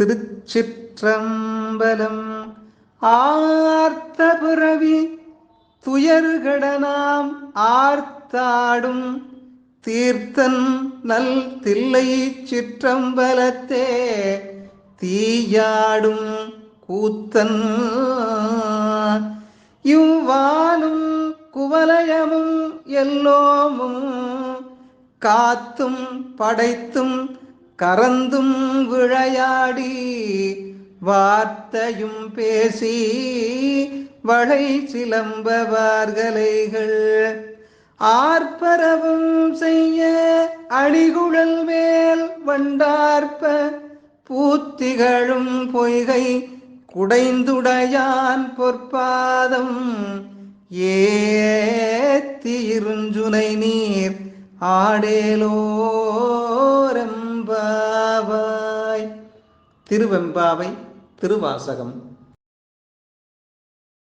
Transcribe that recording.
திருச்சிற்றம்பலம். ஆர்த்த புறவி துயர்கடனாம் ஆர்த்தாடும் தீர்த்தன் நல் தில்லை சிற்றம்பலத்தே தீயாடும் கூத்தன். இவ்வானும் குவலயமும் எல்லோமும் காத்தும் படைத்தும் கறந்தும் விளையாடி வார்த்தையும் பேசி வளை சிலம்பவார்கலைகள். ஆர்ப்பரவும் செய்ய அணிகுழல் மேல் வண்டார்ப்ப பூத்திகளும் பொய்கை குடைந்துடையான் பொற்பாதம். ஏத்தி இருஞ்சுனை நீர் ஆடேலோ திருவெம்பாவை திருவாசகம்.